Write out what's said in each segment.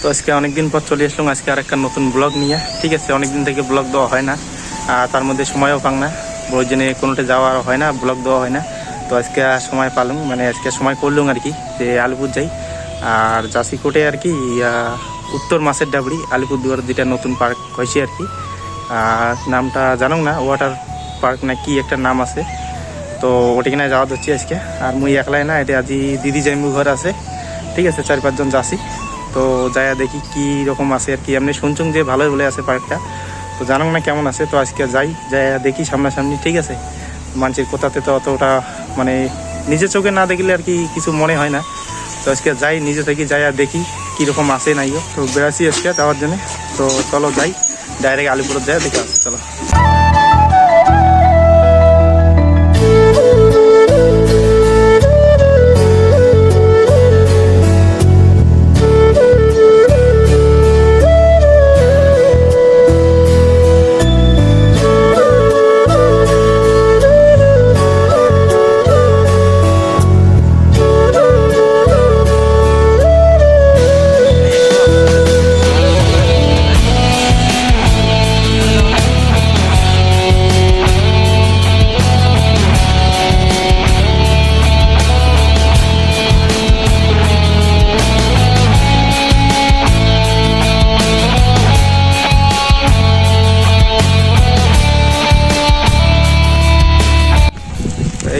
তো আজকে অনেকদিন পর চলে আসলাম। আজকে আর একটা নতুন ব্লগ নিয়ে। ঠিক আছে, অনেকদিন থেকে ব্লগ দেওয়া হয় না। আর তার মধ্যে সময়ও পাং না। জন্য কোনোটা যাওয়া হয় না ব্লগ দেওয়া হয় না। তো আজকে সময় পালুম মানে আজকে সময় করলুম আর কি, যে আলিপুর যাই। আর জাসিকোটে আর কি উত্তর মাসের ডাবড়ি, আলিপুরদুয়ার যেটা নতুন পার্ক হয়েছে আর কি। আর নামটা জানো না ওয়াটার পার্ক না কি একটা নাম আছে। তো ওটিকে না যাওয়া হচ্ছে আজকে। আর মুই একলাই না, এটা আজি দিদি জাইমু ঘর আছে। ঠিক আছে, চার পাঁচজন যাচ্ছি। তো যাইয়া দেখি কি রকম আছে আর কি। আপনি শুনছুন যে ভালোই বলে আছে পার্কটা। তো জানো না কেমন আছে। তো আজকে যাই যাইয়া দেখি সামনাসামনি, ঠিক আছে? মানুষের কোথাতে তো অতটা মানে নিজের চোখে না দেখলে আর কি কিছু মনে হয় না। তো আজকে যাই, নিজে থেকে যাইয়া দেখি কীরকম আছে নাইও তো বেড়াচ্ছি আজকে যাওয়ার জন্য। তো চলো যাই, ডাইরেক্ট আলিপুরের যাই দেখে আসছি চলো।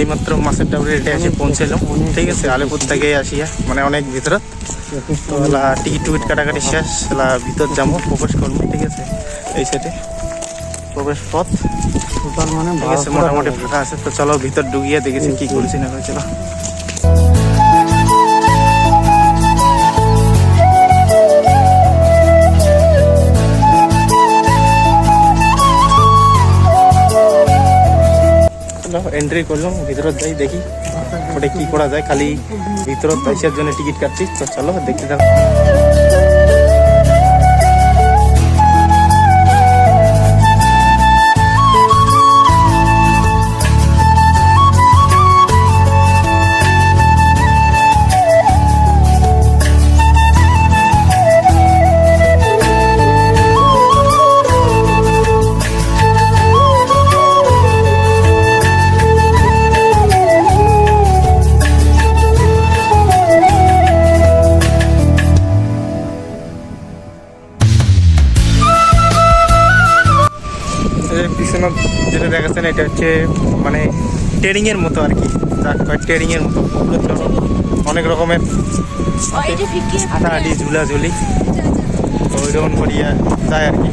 এইমাত্র মাছের ডাবরি রেটে এসে পৌঁছেলাম। ঠিক আছে আলিপুর থেকে আসিয়া মানে অনেক ভিতর তো হলা টিকিট টুকিট কাটাকাটি শেষ হলা ভিতর যাব প্রবেশ করব ঠিক আছে এই সাইডে প্রবেশ পথ। মানে ঠিক আছে মোটামুটি ফাঁকা আছে তো চলো ভিতর ঢুকিয়ে দেখেছি কি করছি না করছি এন্ট্রি করলাম, ভিতরত যাই দেখি ওটা কি করা যায়। খালি ভিতরত পয়সার জন্য টিকিট কাটছি। তো চলো দেখতে থাকো। পিছনে যেটা দেখাচ্ছেন এটা হচ্ছে মানে ট্রেনিংয়ের মতো আর কি। ট্রেনিংয়ের মতো অনেক রকমের হাঁটাহাঁটি ঝুলাঝুলি তো ওই রকম করিয়া যায় আর কি।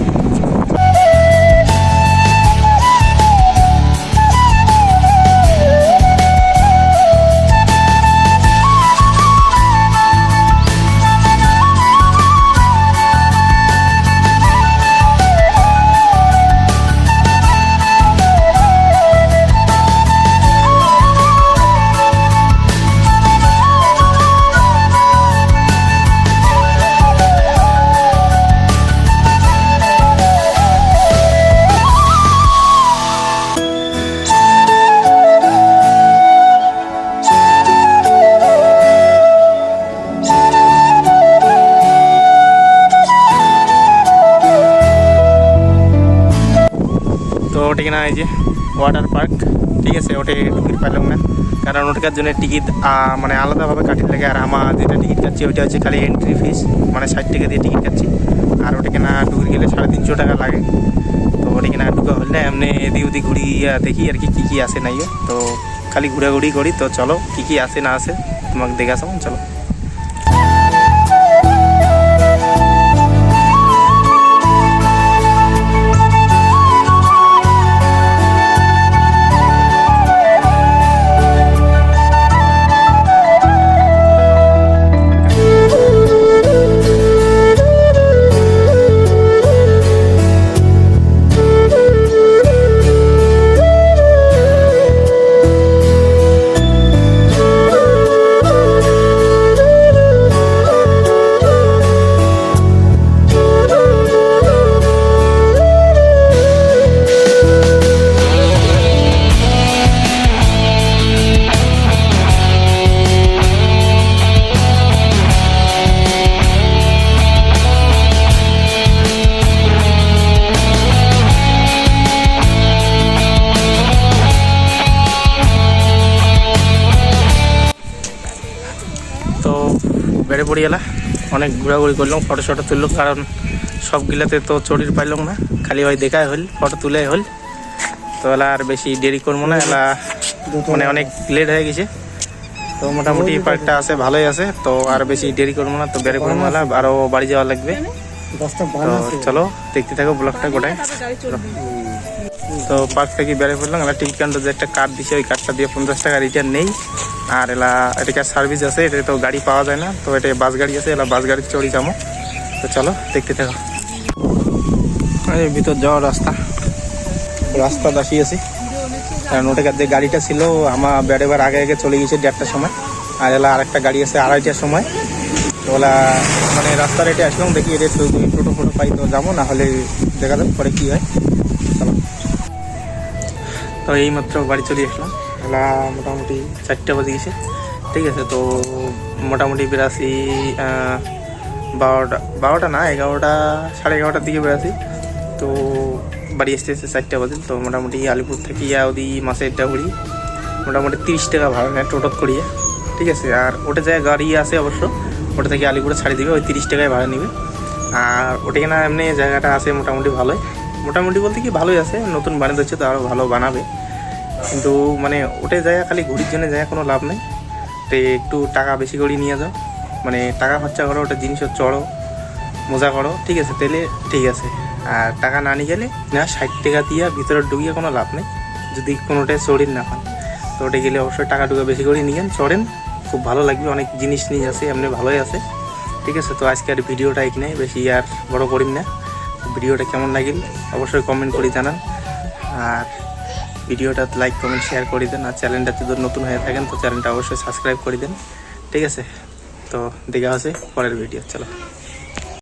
ওটা কিনা এই যে ওয়াটার পার্ক ঠিক আছে ওটে টিকিট পাইলাম না। কারণ ওটার জন্য টিকিট মানে আলাদাভাবে কাটিয়ে লাগে, আর আমার যেটা টিকিট কাটছি, ওইটা হচ্ছে খালি এন্ট্রি ফিস মানে ষাট টাকা দিয়ে টিকিট কাটছি। আর ওটা কিনা ঢুকে গেলে সাড়ে তিনশো টাকা লাগে। তো ওটা কিনা ঢুকা হলে এমনি এদিক ওদিক ঘুরিয়া দেখি আর কি, কী কী আছে নাই তো খালি ঘোরাঘুরি করি, তো চলো, কী কী আসে না আসে, তোমাকে দেখাস চলো। ঘোরাঘুরি এলা অনেক ঘোরাঘুরি করলাম ফটো শটো তুললাম কারণ সব সবগুলাতে তো চড়ির পাইলাম না। খালি ওই দেখাই হল ফটো তুলে হল তো এলা আর বেশি দেরি করব না এলা মানে অনেক লেট হয়ে গেছে। তো মোটামুটি পার্কটা আছে ভালোই আছে তো আর বেশি দেরি করব না তো বেড়ে পড়ব না আরও বাড়ি যাওয়া লাগবে। তো চলো দেখতে থাকো ব্লগটা গোটায় তো পার্ক থেকে বেরিয়ে পড়লাম এলা টিকিট কাউন্টার যে একটা কার্ড দিছে ওই কার্ডটা দিয়ে পঞ্চাশ টাকা রিটার্ন নেই। আর এলা এটাকে সার্ভিস আছে এটা তো গাড়ি পাওয়া যায় না, তো এটা বাস গাড়ি আছে, এলা বাস গাড়ি চড়ি যাব তো চলো, দেখতে থাকো। ভিতর যাওয়ার রাস্তা। রাস্তা দাসিয়ে আছি। কারণ ওটাকার যে গাড়িটা ছিল আমার বেড়েবার আগে আগে চলে গেছে দেড়টার সময়। আর এলা আরেকটা গাড়ি আছে আড়াইটার সময়। তো ওলা মানে রাস্তার এটা আসলাম, দেখি এটা টোটো ফোটো পাই তো যাব, না হলে দেখা যাক পরে কি হয়। তো এই মাত্র বাড়ি চলে আসলাম। এলা মোটামুটি চারটে বাজে গেছে। ঠিক আছে, তো মোটামুটি বেরাসি বারোটা বারোটা না, এগারোটা, সাড়ে এগারোটার দিকে বেরাসি তো বাড়ি আসতে আসতে চারটে বাজে, তো মোটামুটি আলিপুর থেকে ইয়া ওদি মাসের ডাবুড়ি মোটামুটি তিরিশ টাকা ভাড়া নেয় টোটোত করিয়ে। ঠিক আছে, আর ওটা যায় গাড়ি আছে অবশ্য, ওটা থেকে আলিপুরে ছাড়ি দিবে, ওই তিরিশ টাকায় ভাড়া নিবে। আর ওটা কিনা এমনি জায়গাটা আছে মোটামুটি ভালোই। মোটামুটি বলতে কি ভালোই আছে। নতুন বানিয়ে দিচ্ছে তো আরও ভালো বানাবে। কিন্তু মানে ওটাই যায় খালি ঘুরির জন্য যায় কোনো লাভ নেই। তো একটু টাকা বেশি করে নিয়ে যাও। মানে টাকা খরচা করো, ওটা জিনিসের চড়ো, মজা করো, ঠিক আছে? তাহলে ঠিক আছে। আর টাকা না নিয়ে গেলে না, ষাট টাকা দিয়ে ভিতরে ঢুকিয়ে কোনো লাভ নেই। যদি কোনোটাই চড়িন না পান। তো ওটা গেলে অবশ্যই টাকা টুকা বেশি করে নিয়েন চড়েন, খুব ভালো লাগবে, অনেক জিনিস নিয়ে আছে এমনি ভালোই আছে। ঠিক আছে? তো আজকে আর ভিডিওটা এখানে বেশি আর বড় করিম না। ভিডিওটা কেমন লাগিল অবশ্যই কমেন্ট করে জানান। আর ভিডিওটা লাইক কমেন্ট শেয়ার করে দেন। আর চ্যানেলটা যদি নতুন হয়ে থাকেন, তো চ্যানেলটা অবশ্যই সাবস্ক্রাইব করে দেন। ঠিক আছে? তো দেখা হচ্ছে পরের ভিডিও চলো।